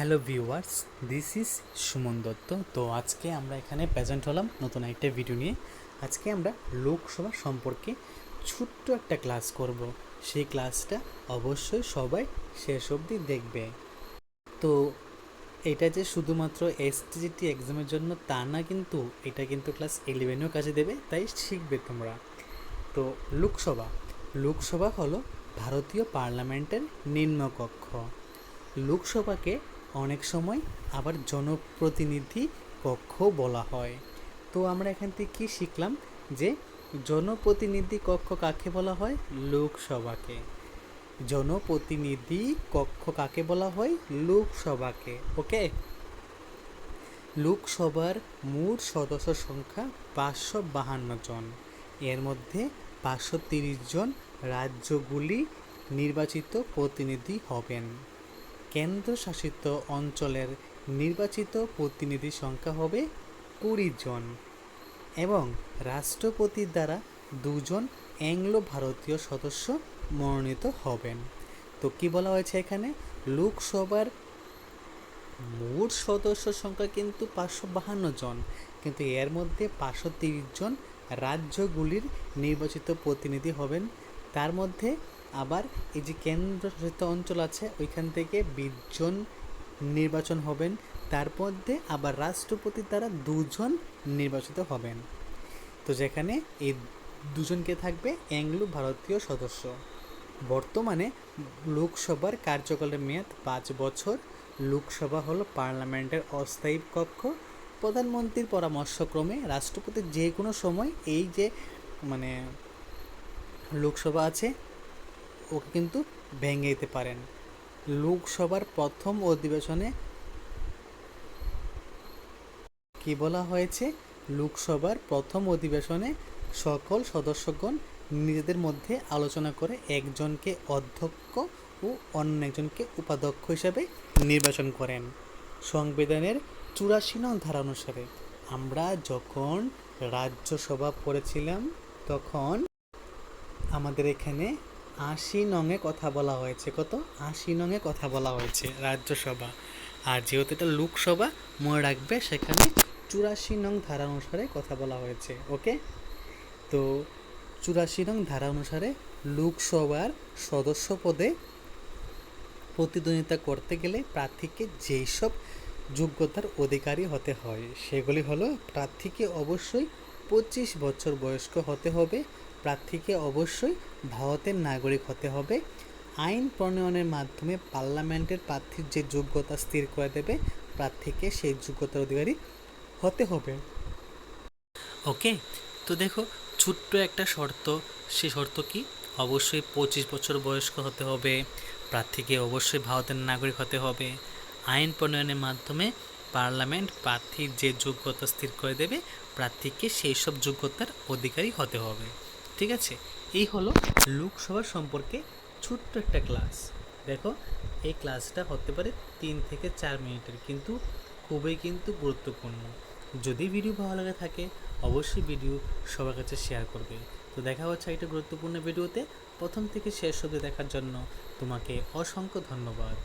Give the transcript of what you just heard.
Hello viewers, this is Suman Dutta. তো আজকে আমরা এখানে প্রেজেন্ট হলাম নতুন একটা ভিডিও নিয়ে। আজকে আমরা লোকসভা সম্পর্কে ছোট্ট একটা ক্লাস করব। সেই ক্লাসটা অবশ্যই সবাই শেষ অবধি দেখবে। তো এটা যে শুধুমাত্র এসটিজিটি এক্সামের জন্য তা না, কিন্তু এটা কিন্তু ক্লাস ইলেভেনেও কাজে দেবে, তাই শিখবে তোমরা। তো লোকসভা। লোকসভা হলো ভারতীয় পার্লামেন্টের নিম্নকক্ষ লোকসভাকে অনেক সময় আবার জনপ্রতিনিধি কক্ষ বলা হয়। তো আমরা এখান থেকে কী শিখলাম? যে জনপ্রতিনিধি কক্ষ কাকে বলা হয়? লোকসভাকে। জনপ্রতিনিধি কক্ষ কাকে বলা হয়? লোকসভাকে। ওকে? লোকসভার মোট সদস্য সংখ্যা পাঁচশো বাহান্ন জন। এর মধ্যে পাঁচশো তিরিশ জন রাজ্যগুলি নির্বাচিত প্রতিনিধি হবেন। কেন্দ্রশাসিত অঞ্চলের নির্বাচিত প্রতিনিধি সংখ্যা হবে কুড়ি জন এবং রাষ্ট্রপতির দ্বারা দুজন অ্যাংলো ভারতীয় সদস্য মনোনীত হবেন। তো কি বলা হয়েছে এখানে? লোকসভার মোট সদস্য সংখ্যা কিন্তু পাঁচশো বাহান্ন জন। কিন্তু এর মধ্যে পাঁচশো তিরিশ জন রাজ্যগুলির নির্বাচিত প্রতিনিধি হবেন। তার মধ্যে আবার এই যে কেন্দ্রশাসিত অঞ্চল আছে, ওইখান থেকে বিশজন নির্বাচন হবেন, তার মধ্যে আবার রাষ্ট্রপতির দ্বারা দুজন নির্বাচিত হবেন। তো যেখানে এই দুজনকে থাকবে অ্যাংলো ভারতীয় সদস্য। বর্তমানে লোকসভার কার্যকালের মেয়াদ পাঁচ বছর, লোকসভা হলো পার্লামেন্টের অস্থায়ী কক্ষ। প্রধানমন্ত্রীর পরামর্শক্রমে রাষ্ট্রপতি যে কোনো সময় এই যে মানে লোকসভা আছে ওকে কিন্তু ভেঙে দিতে পারেন। লোকসভার প্রথম অধিবেশনে কি বলা হয়েছে? লোকসভার প্রথম অধিবেশনে সকল সদস্যগণ নিজেদের মধ্যে আলোচনা করে একজনকে অধ্যক্ষ ও অন্য একজনকে উপাধ্যক্ষ হিসাবে নির্বাচন করেন। সংবিধানের চুরাশি নং ধারা অনুসারে আমরা যখন রাজ্যসভা পড়েছিলাম, তখন আমাদের এখানে আশি নংয়ে কথা বলা হয়েছে। কত? আশি নংয়ে কথা বলা হয়েছে রাজ্যসভা। আর যেহেতু এটা লোকসভা, মনে রাখবে সেখানে চুরাশি নং ধারা অনুসারে কথা বলা হয়েছে, ওকে? তো চুরাশি নং ধারা অনুসারে লোকসভার সদস্য পদে প্রতিদ্বন্দ্বিতা করতে গেলে প্রার্থীকে যেই সব যোগ্যতার অধিকারী হতে হয়, সেগুলি হলো প্রার্থীকে অবশ্যই পঁচিশ বছর বয়স্ক হতে হবে প্রার্থীকে অবশ্যই ভারতের নাগরিক হতে হবে। আইন প্রণয়নের মাধ্যমে পার্লামেন্টের প্রার্থীর যে যোগ্যতা স্থির করে দেবে, প্রার্থীকে সেই যোগ্যতার অধিকারী হতে হবে। ওকে, তো দেখো, ছোট্ট একটা শর্ত, সে শর্ত কি? অবশ্যই পঁচিশ বছর বয়স্ক হতে হবে, প্রার্থীকে অবশ্যই ভারতের নাগরিক হতে হবে। আইন প্রণয়নের মাধ্যমে পার্লামেন্ট প্রার্থীর যে যোগ্যতা স্থির করে দেবে, প্রার্থীকে সেই সব যোগ্যতার অধিকারী হতে হবে। ঠিক আছে? এই হলো লোকসভা সম্পর্কে ছোট্ট একটা ক্লাস। দেখো, এই ক্লাসটা হতে পারে তিন থেকে চার মিনিটের, কিন্তু খুবই কিন্তু গুরুত্বপূর্ণ। যদি ভিডিও ভালো লাগে থাকে, অবশ্যই ভিডিও সবার কাছে শেয়ার করবে। তো দেখা হচ্ছে একটা গুরুত্বপূর্ণ ভিডিওতে। প্রথম থেকে শেষ অবধি দেখার জন্য তোমাকে অসংখ্য ধন্যবাদ।